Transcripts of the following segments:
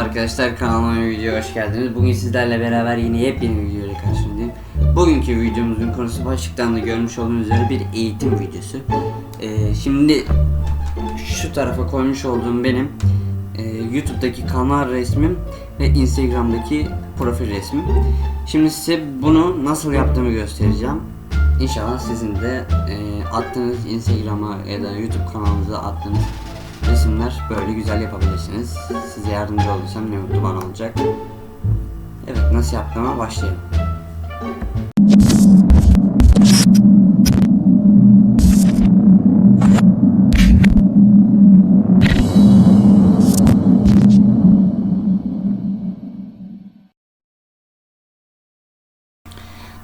Arkadaşlar kanalıma videoya hoş geldiniz. Bugün sizlerle beraber yine yepyeni bir video ile karşınızdayım. Bugünkü videomuzun konusu başlıktan da görmüş olduğunuz üzere bir eğitim videosu. Ee, şimdi şu tarafa koymuş olduğum benim e, YouTube'daki kanal resmim ve Instagram'daki profil resmim. Şimdi size bunu nasıl yaptığımı göstereceğim. İnşallah sizin de e, attığınız Instagram'a ya da YouTube kanalınıza attığınız resimler böyle güzel yapabilirsiniz. Size yardımcı olursam ne mutlu bana olacak. Evet nasıl yaptığıma başlayalım.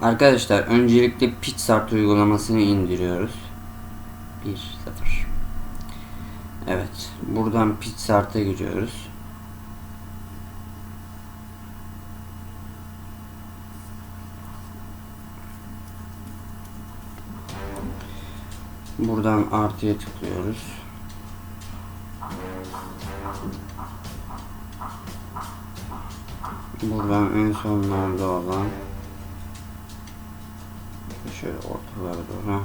Arkadaşlar öncelikle PixArt uygulamasını indiriyoruz. 1 0 Evet, buradan PixArt'a giriyoruz. Buradan artıya tıklıyoruz. Buradan en sonlarda olan şöyle ortalara doğru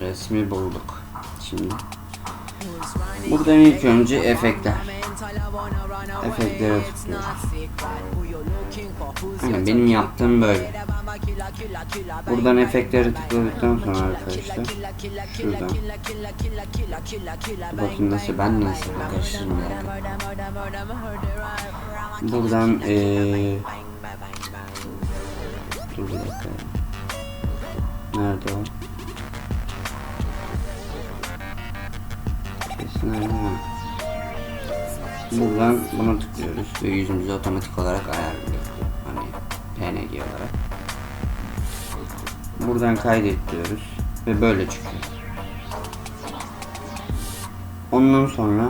resmi bulduk. Şimdi buradan ilk önce efektler. Efektlere tıklıyoruz. Yani benim yaptığım böyle. Buradan efektleri tıkladıktan sonra arkadaşlar şuradan bakayım nasıl ben nasıl karıştırdım. Buradan ee, dur bir dakika. Nerede o? Buradan buna tıklıyoruz ve yüzümüzü otomatik olarak ayarlıyor. Hani PNG olarak. Buradan kaydet diyoruz ve böyle çıkıyor. Ondan sonra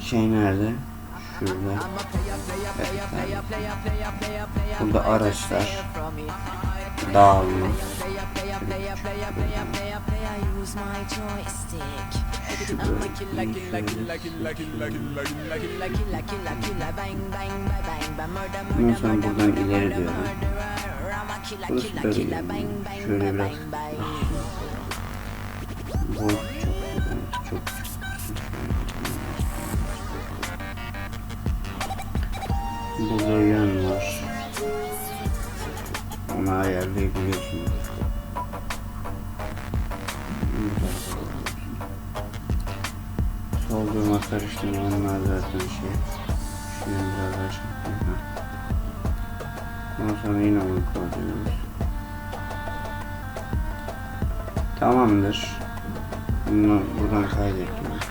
şey nerede? Şurada. Evet, Burada araçlar. Dağılma. Ondan sonra buradan ileri diyorum. Burası böyle yani. Şöyle biraz. Bu çok çok Burada yön var. Onu ayarlayabiliyorsunuz. Soldurma karıştırma onlar zaten şey. Şunu biraz daha şey. Ondan sonra yine onu koyuyoruz. Tamamdır. Bunu buradan kaydediyoruz.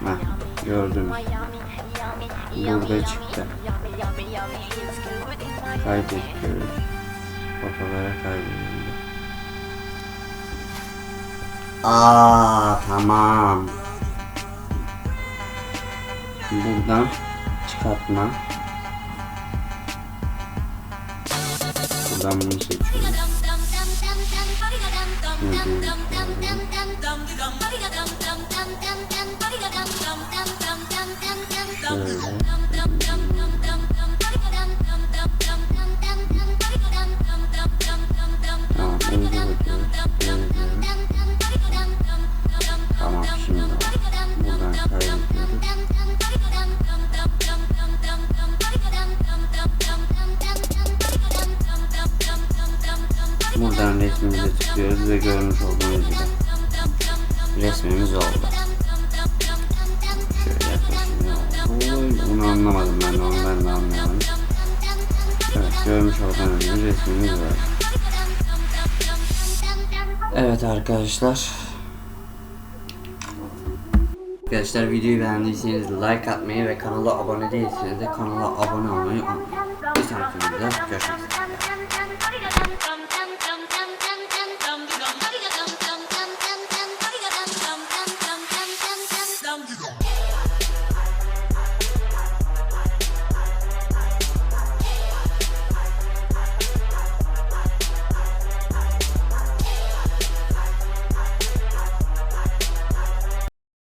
Heh, gördünüz. Burada çıktı. Kaydediyoruz. Fotolara kaydediyoruz. Aa tamam. Buradan çıkartma. Buradan bunu seçiyoruz. Şöyle. Buradan resmimize tıklıyoruz ve görmüş olduğunuz gibi resmimiz oldu. Şöyle yaklaşayım. Bunu anlamadım ben de onu ben de anlayamadım. Evet görmüş olduğunuz resmimiz var. Evet arkadaşlar. Arkadaşlar videoyu beğendiyseniz like atmayı ve kanala abone değilseniz de kanala abone olmayı unutmayın. Bir sonraki videoda görüşmek üzere.